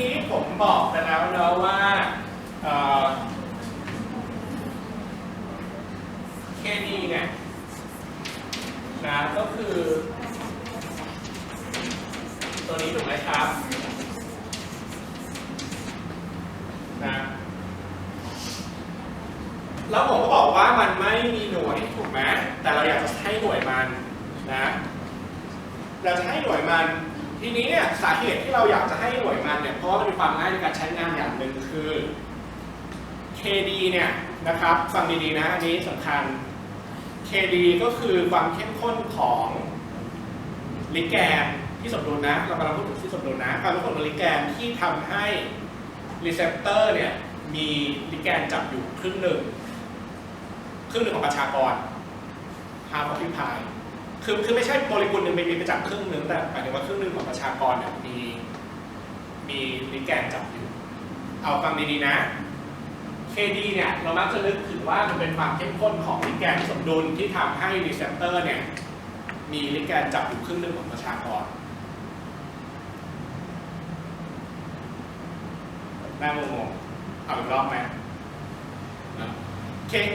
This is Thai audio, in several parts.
กี้ผมบอกไปแล้วเนาะว่าเอ่อ KD เนี่ยนะก็คือ ตัวนี้ถูกไหมครับนะแล้วผมก็บอกว่ามันไม่มีหน่วยถูกไหมแต่เราอยากจะให้หน่วยมันนะเราจะให้หน่วยมัน ทีนี้เนี่ยสาเหตุที่เราอยากจะให้หน่วยมันเนี่ยเพราะมันมีความง่ายในการใช้งานอย่างหนึ่งคือ KD เนี่ยนะครับฟังดีๆนะอันนี้สำคัญ KD ก็คือความเข้มข้นของลิแกนที่สมดุลนะ เรากำลังพูดถึงที่สมดุลนะความเข้มข้นของลิแกนที่ทำให้รีเซพเตอร์เนี่ยมีลิแกนจับอยู่ครึ่งหนึ่งครึ่งหนึ่งของประชากร half of the pie คือคือไม่ใช่โมเลกุลหนึ่งมีไปจับครึ่งหนึ่งแต่หมายถึงว่าครึ่งหนึ่งของประชากรเนี่ยมีมีลิแกนจับอยู่ เอาฟังดีๆนะ KD เนี่ยเรามักจะนึกถึงว่ามันเป็นความเข้มข้นของลิแกนสมดุลที่ทำให้รีเซพเตอร์เนี่ยมีลิแกนจับอยู่ครึ่งหนึ่งของประชากรน่างงๆเอาอีกรอบไหม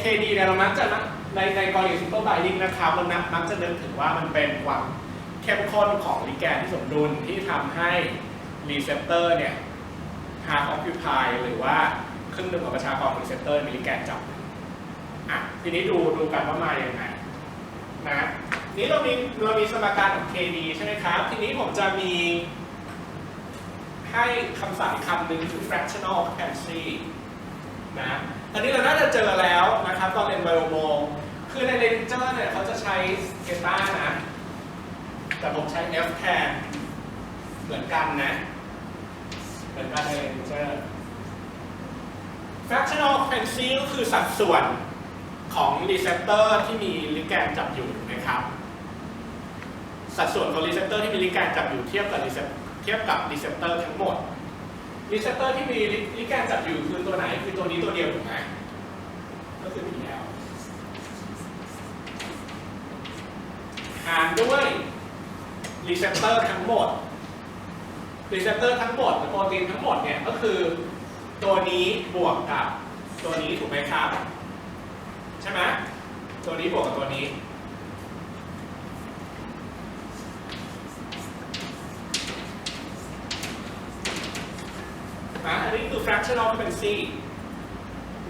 KD เนี่ยเรามักจะนะ ในในกรณีซิมเปิลไบดิ้งนะครับเรานักมักจะนึกถึงว่ามันเป็นความเข้มข้นของลิแกนที่สมดุลที่ทำให้รีเซพเตอร์เนี่ย half occupy หรือว่าครึ่งหนึ่งของประชากรของรีเซพเตอร์มีลิแกนจับอะทีนี้ดูดูกันว่ามาอย่างไงนะนี้เรามีเรามีสมการของ KD ใช่ไหมครับ ทีนี้ผมจะมีให้คำศัพท์อีกคำหนึ่งคือ fractional occupancy นะตอนนี้เราน่าจะเจอแล้วนะครับ ตอนเรียนไบโอโม คือในเลนเจอร์เนี่ยเขาจะใช้เกต้านะ แต่ผมใช้ F แทนเหมือนกันนะ เหมือนกันในเลนเจอร์ fractional occupancy ก็คือสัดส่วนของรีเซพเตอร์ที่มีลิแกนจับอยู่นะครับ สัดส่วนของรีเซพเตอร์ที่มีลิแกนจับอยู่เทียบกับรีเซพเทียบกับรีเซพเตอร์ทั้งหมดรีเซพเตอร์ที่มีลิแกนจับอยู่คือตัวไหนคือตัวนี้ตัวเดียวถูกไหมก็คือ PL หารด้วยรีเซพเตอร์ทั้งหมดรีเซพเตอร์ทั้งหมดหรือโปรตีนทั้งหมดเนี่ยก็คือตัวนี้บวกกับตัวนี้ถูกไหมครับ ใช่ไหมตัวนี้บวกกับตัวนี้นะอันนี้คือ fractional occupancy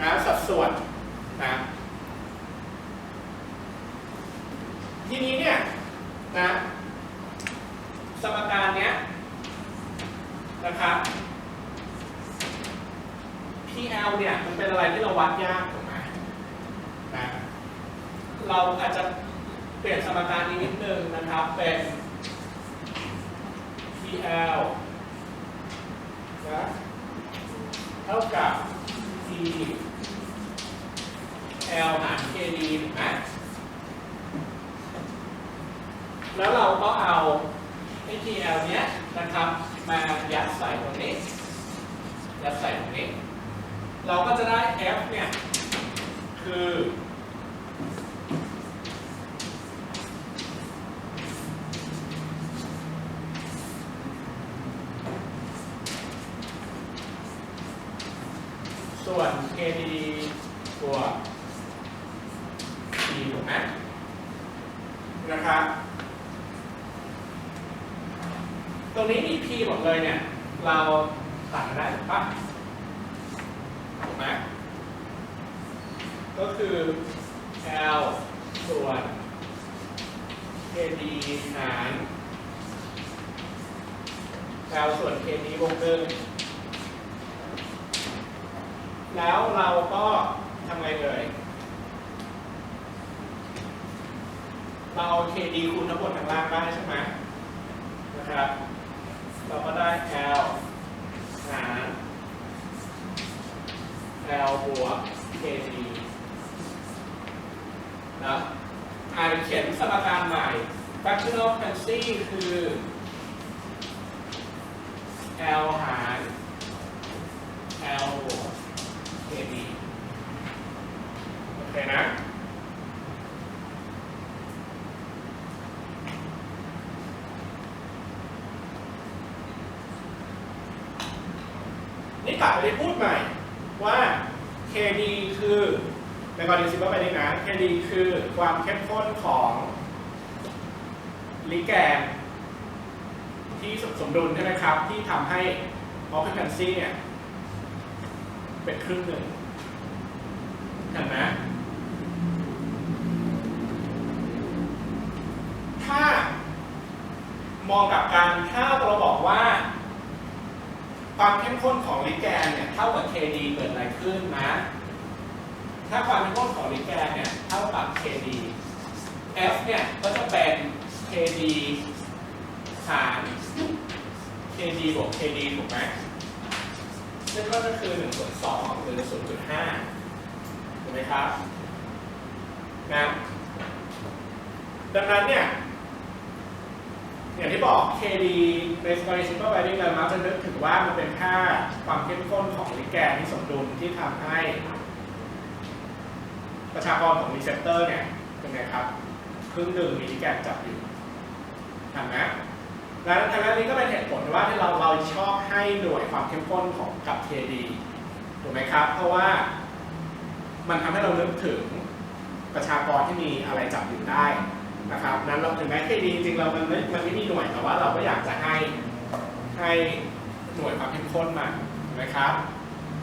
นะสัดส่วนนะทีนี้เนี่ย นะ สมการเนี้ยนะครับ PL เนี่ยมันเป็นอะไรที่เราวัดยากถูกไหมนะเราอาจจะเปลี่ยนสมการนี้นิดนึงนะครับ เป็น PL นะเท่ากับ T L หาร KD ถูกไหม แล้วเราก็เอาไอ้ TL เนี้ยนะครับมายัดใส่ตรงนี้ ยัดใส่ตรงนี้ เราก็จะได้ F เนี่ยคือ ส่วน KD บวก T ถูกไหมนะครับ ตรงนี้มี P หมดเลยเนี่ย เราตัดมาได้ถูกปะถูกไหมก็คือ L ส่วน KD หาร L ส่วน KD วงหนึ่งแล้วเราก็ทำไงเอ่ยเราเอา KD คูณทั้งหมดทั้งล่างได้ใช่ไหมนะครับ L หาร L บวก KD นะอ่านเขียนสมการใหม่ fractional occupancy คือ L หาร L บวก KB โอเคนะ ลับไปได้พูดใหม่ว่า KD คือในกรณีซิมเปิลไปนี่นะ KD คือความเข้มข้นของลิแกนที่สมดุลใช่ไหมครับ ที่ทำให้ occupancy เนี่ยเป็นครึ่งหนึ่งเห็นไหมถ้ามองกับการถ้าเราบอกว่า ความเข้มข้นของลิแกนเนี่ยเท่ากับ KD เกิดอะไรขึ้นนะ ถ้าความเข้มข้นของลิแกนเนี่ยเท่ากับ KD F เนี่ยก็จะเป็น KD หาร KD บวก KD ถูกไหมซึ่งก็จะคือ1ส่วน2หรือ0.5ถูกไหมครับนะดังนั้นเนี่ย อย่างที่บอก KD ในกรณี simple binding เรามักจะนึกถึงว่ามันเป็นค่าความเข้มข้นของลิแกนที่สมดุลที่ทำให้ ประชากรของรีเซพเตอร์เนี่ยเป็นไงครับครึ่งหนึ่งมีลิแกนจับอยู่เห็นไหมแล้วทางนั้นนี้ก็เป็นเหตุผลว่าที่เราเราชอบให้หน่วยความเข้มข้นของกับ KD ถูกไหมครับ เพราะว่ามันทำให้เรานึกถึงประชากรที่มีอะไรจับอยู่ได้ นะครับนั้นเราถึงแม้ KD จริงๆเรามันไม่มันไม่มีหน่วยแต่ว่าเราก็อยากจะให้ให้หน่วยความเข้มข้นมาถูกไหมครับ